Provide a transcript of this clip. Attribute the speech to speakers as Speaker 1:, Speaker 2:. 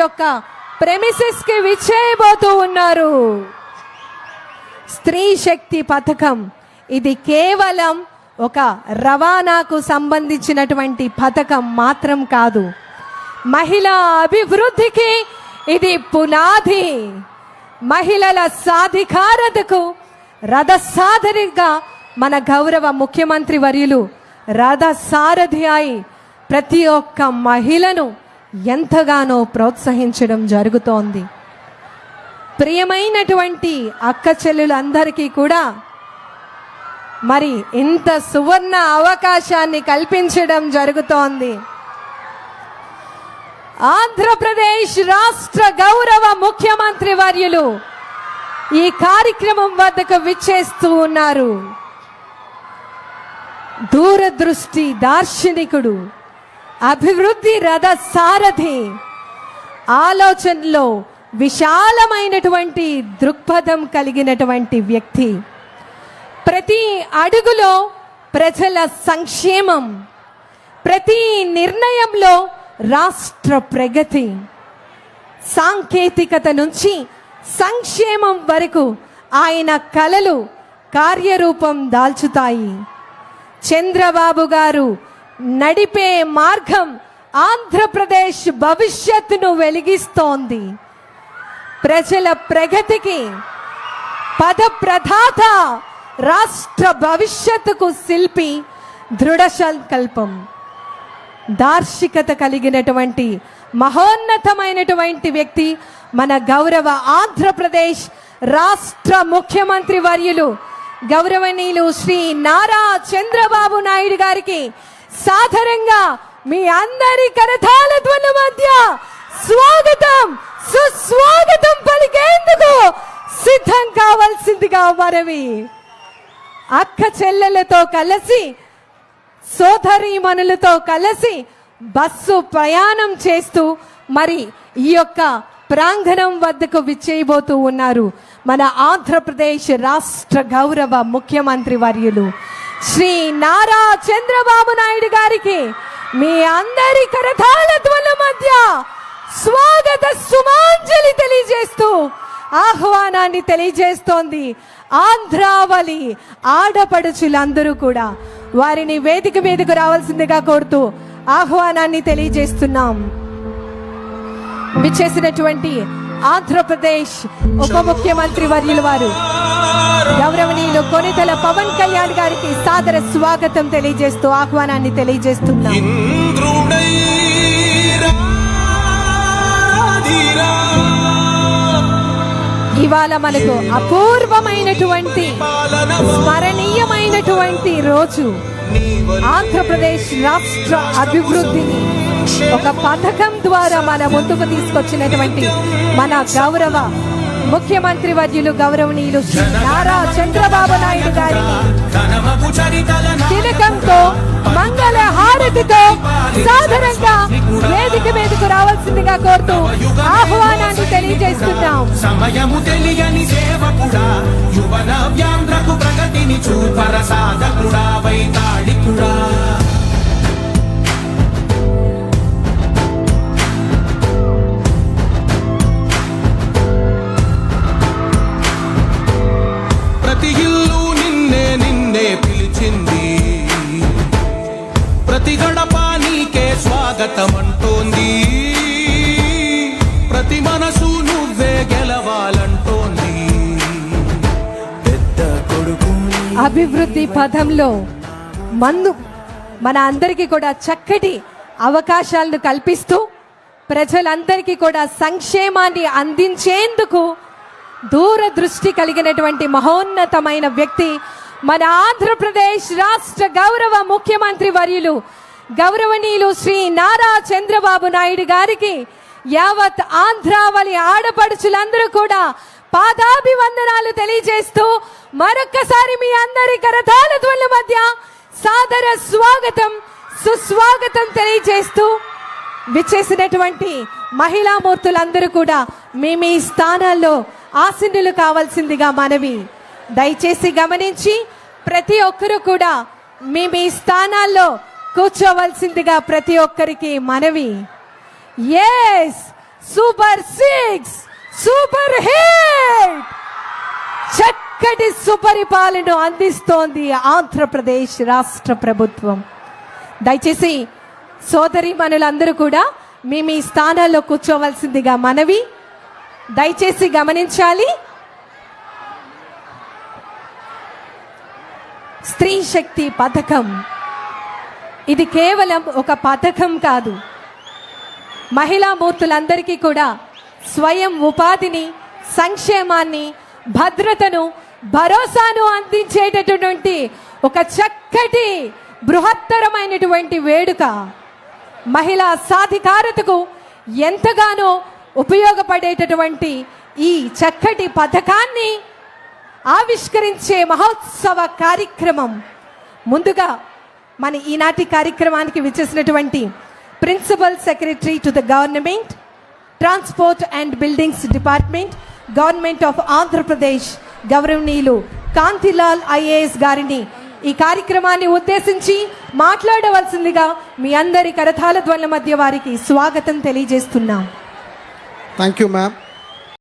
Speaker 1: యొక్క ప్రెమిసెస్కి విచ్చేయబోతూ ఉన్నారు. స్త్రీ శక్తి పథకం. ఇది కేవలం ఒక రవాణాకు సంబంధించినటువంటి పథకం మాత్రం కాదు. మహిళా అభివృద్ధికి ఇది పునాది. మహిళల సాధికారతకు రథసాధనిగా మన గౌరవ ముఖ్యమంత్రి వర్యులు రథసారథి అయి ప్రతి ఒక్క మహిళను ఎంతగానో ప్రోత్సహించడం జరుగుతోంది. ప్రియమైనటువంటి అక్క చెల్లెలందరికీ కూడా మరి ఇంత సువర్ణ అవకాశాన్ని కల్పించడం జరుగుతోంది. ఆంధ్రప్రదేశ్ రాష్ట్ర గౌరవ ముఖ్యమంత్రి వర్యులు ఈ కార్యక్రమం వద్దకు విచ్చేస్తూ ఉన్నారు. దూరదృష్టి దార్శనికుడు అభివృద్ధి రథ సారథి. ఆలోచనలో విశాలమైనటువంటి దృక్పథం కలిగినటువంటి వ్యక్తి. ప్రతి అడుగులో ప్రజల సంక్షేమం. ప్రతి నిర్ణయంలో రాష్ట్ర ప్రగతి. సాంకేతికత నుంచి సంక్షేమం వరకు ఆయన కలలు కార్యరూపం దాల్చుతాయి. చంద్రబాబు గారు నడిపే మార్గం ఆంధ్రప్రదేశ్ భవిష్యత్తును వెలిగిస్తోంది. ప్రజల ప్రగతికి పద ప్రధాత రాష్ట్ర భవిష్యత్తుకు శిల్పి దృఢ సంకల్పం. దార్శికత కలిగినటువంటి మహోన్నతమైనటువంటి వ్యక్తి మన గౌరవ ఆంధ్రప్రదేశ్ రాష్ట్ర ముఖ్యమంత్రి వర్యులు గౌరవనీయులు శ్రీ నారా చంద్రబాబు నాయుడు గారికి సాధారణంగా మీ అందరి కరతాల ధ్వన మధ్య స్వాగతం సుస్వాగతం పలికేందుకు సిద్ధం కావాల్సిందిగా మనవి అక్క చెల్లెలతో కలిసి సోదరీమణులతో కలిసి బస్సు ప్రయాణం చేస్తూ మరి ఈ యొక్క ప్రాంగణం వద్దకు విచ్చేయబోతూ ఉన్నారు మన ఆంధ్రప్రదేశ్ రాష్ట్ర గౌరవ ముఖ్యమంత్రి వర్యులు. శ్రీ నారా చంద్రబాబు నాయుడు గారికి మీ అందరి కరతాళ ధ్వల మధ్య స్వాగత సుమాంజలి తెలియజేస్తూ ఆహ్వానాన్ని తెలియజేస్తోంది ఆంధ్రావళి ఆడపడుచులందరూ కూడా. వారిని వేదిక మీదకు రావాల్సిందిగా కోరుతూ ఆహ్వానాన్ని తెలియజేస్తున్నాం. విచ్చేసినటువంటి ఆంధ్రప్రదేశ్ ఉప ముఖ్యమంత్రి వర్యుల వారు. గౌరవనీయులు కొనితల పవన్ కళ్యాణ్ గారికి సాదర స్వాగతం తెలియజేస్తూ ఆహ్వానాన్ని తెలియజేస్తున్నాం. ఇవాళ మనకు అపూర్వమైనటువంటి స్మరణీయమైనటువంటి రోజు. ఆంధ్రప్రదేశ్ రాష్ట్ర అభివృద్ధిని ఒక పథకం ద్వారా మన ముందుకు తీసుకొచ్చినటువంటి మన గౌరవ ముఖ్యమంత్రి వర్యులు గౌరవనీయులు నారా చంద్రబాబు నాయుడు గారిని తిలకంతో మంగళ హారతితో సాధారణంగా వేదిక మీదకు రావాల్సిందిగా కోరుతూ ఆహ్వానాన్ని తెలియజేస్తున్నాం.
Speaker 2: సమయము తెలియని సేవకుడా యువన వ్యాంధ్రకు ప్రగతిని చూపర సాధకుడా వైతాళికుడా. ప్రతి గడప నీకే స్వాగతం అంటోంది ప్రతి మనసు నువ్వే గెలవాలంటోంది. పెద్ద కొడుకు
Speaker 1: అభివృద్ధి పథంలో మందు మన అందరికీ కూడా చక్కటి అవకాశాలను కల్పిస్తూ ప్రజలందరికీ కూడా సంక్షేమాన్ని అందించేందుకు దూరదృష్టి కలిగినటువంటి మహోన్నతమైన వ్యక్తి మన ఆంధ్రప్రదేశ్ రాష్ట్ర గౌరవ ముఖ్యమంత్రి వర్యులు గౌరవనీయులు శ్రీ నారా చంద్రబాబు నాయుడు గారికి యావత్ ఆంధ్రావళి ఆడపడుచులందరూ కూడా పాదాభివందనాలు తెలియజేస్తూ మరొక్కసారి మీ అందరి కరతాల ధ్వల మధ్య సాదర స్వాగతం సుస్వాగతం తెలియజేస్తూ విచ్చేసినటువంటి మహిళా మూర్తులందరూ కూడా మీ మీ స్థానాల్లో ఆసీనులు కావాల్సిందిగా మనవి దయచేసి గమనించి ప్రతి ఒక్కరూ కూడా మీ మీ స్థానాల్లో కూర్చోవలసిందిగా ప్రతి ఒక్కరికి మనవి. S super six super hit చక్కటి సుపరిపాలన అందిస్తోంది ఆంధ్రప్రదేశ్ రాష్ట్ర ప్రభుత్వం. దయచేసి సోదరి మనులందరూ కూడా మీ మీ స్థానాల్లో కూర్చోవలసిందిగా మనవి. దయచేసి గమనించాలి. స్త్రీ శక్తి పథకం. ఇది కేవలం ఒక పథకం కాదు. మహిళా మూర్తులందరికీ కూడా స్వయం ఉపాధిని సంక్షేమాన్ని భద్రతను భరోసాను అందించేటటువంటి ఒక చక్కటి బృహత్తరమైనటువంటి వేడుక. మహిళా సాధికారతకు ఎంతగానో ఉపయోగపడేటటువంటి ఈ చక్కటి పథకాన్ని ఆవిష్కరించే మహోత్సవ కార్యక్రమం ముందుగా మన ఈనాటి కార్యక్రమానికి విచ్చేసినటువంటి principal secretary to the government transport and buildings department government of Andhra Pradesh గౌరవనీయులు కాంతిలాల్ ఐఏఎస్ గారిని ఈ కార్యక్రమాన్ని ఉద్దేశించి మాట్లాడవలసిందిగా మీ అందరి కరతాల ధ్వనుల మధ్య వారికి స్వాగతం తెలియజేస్తున్నాం.
Speaker 3: Thank you ma'am